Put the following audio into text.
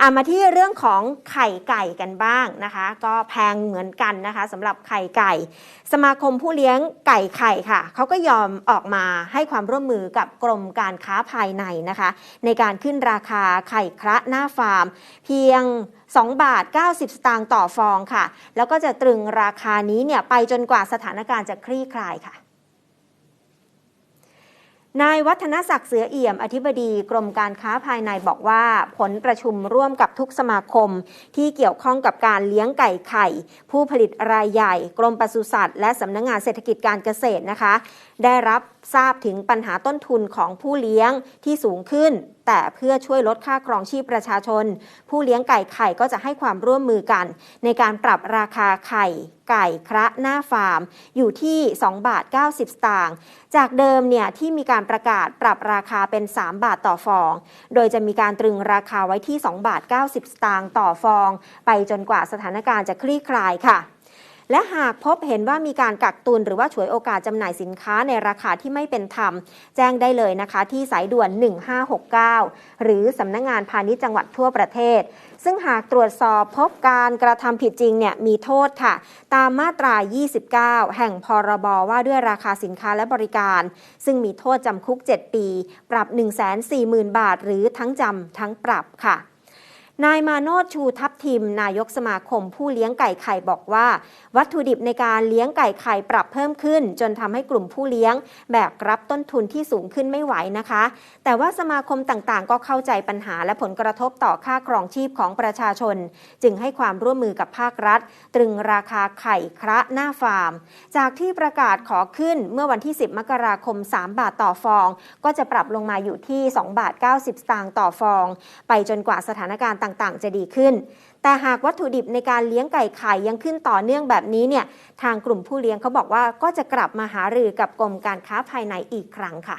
อามาที่เรื่องของไข่ไก่กันบ้างนะคะ ก็แพงเหมือนกันนะคะสำหรับไข่ไก่ สมาคมผู้เลี้ยงไก่ไข่ค่ะเขาก็ยอมออกมาให้ความร่วมมือกับกรมการค้าภายในนะคะ ในการขึ้นราคาไข่คระหน้าฟาร์ม เพียง 2 บาท 90 สตางค์ต่อฟองค่ะ แล้วก็จะตรึงราคานี้เนี่ยไปจนกว่าสถานการณ์จะคลี่คลายค่ะ นายวัฒนศักดิ์เสือเอี่ยม อธิบดีกรมการค้าภายในบอกว่า ผลประชุมร่วมกับทุกสมาคม ที่เกี่ยวข้องกับการเลี้ยงไก่ไข่ ผู้ผลิตรายใหญ่ กรมปศุสัตว์และสำนักงงานเศรษฐกิจการเกษตรนะคะ ได้รับทราบถึงปัญหาต้นทุนของผู้เลี้ยงที่สูงขึ้น แต่เพื่อช่วยลดค่าครองชีพประชาชน ผู้เลี้ยงไก่ไข่ก็จะให้ความร่วมมือกัน ในการปรับราคาไข่ไก่คระหน้าฟาร์ม อยู่ที่ 2 บาท 90 สตางค์จากเดิมเนี่ยที่มีการประกาศปรับราคาเป็น 3 บาทต่อฟอง โดยจะมีการตรึงราคาไว้ที่ 2 บาท 90 สตางค์ต่อฟอง ไปจนกว่าสถานการณ์จะคลี่คลายค่ะ และหากพบเห็นว่ามีการกักตุนหรือว่าฉวยโอกาสจำหน่ายสินค้าในราคาที่ไม่เป็นธรรม แจ้งได้เลยนะคะ ที่สายด่วน 1569 หรือสำนักงงานพาณิชย์จังหวัดทั่วประเทศ ซึ่งหากตรวจสอบพบการกระทำผิดจริงเนี่ยมีโทษค่ะ ตามมาตรา 29 แห่งพรบว่าด้วยราคาสินค้าและบริการ ซึ่งมีโทษจำคุก 7 ปี ปรับ 140,000 บาท หรือทั้งจำทั้งปรับค่ะ นายมาโนดชูทัพทิม นายกสมาคมผู้เลี้ยงไก่ไข่บอกว่า วัตถุดิบในการเลี้ยงไก่ไข่ปรับเพิ่มขึ้น จนทำให้กลุ่มผู้เลี้ยง แบกรับต้นทุนที่สูงขึ้นไม่ไหวนะคะ แต่ว่าสมาคมต่างๆ ก็เข้าใจปัญหาและผลกระทบต่อค่าครองชีพของประชาชน จึงให้ความร่วมมือกับภาครัฐ ตรึงราคาไข่คระหน้าฟาร์ม จากที่ประกาศขอขึ้นเมื่อวันที่ 10 มกราคม 3 บาทต่อฟอง ก็จะปรับลงมาอยู่ที่2บาท90สตางค์ต่อฟอง ไปจนกว่าสถานการณ์ต่างๆ จะดีขึ้น แต่หากวัตถุดิบในการเลี้ยงไก่ไข่ยังขึ้นต่อเนื่องแบบนี้เนี่ยทางกลุ่มผู้เลี้ยงเขาบอกว่าก็จะกลับมาหารือกับกรมการค้าภายในอีกครั้งค่ะ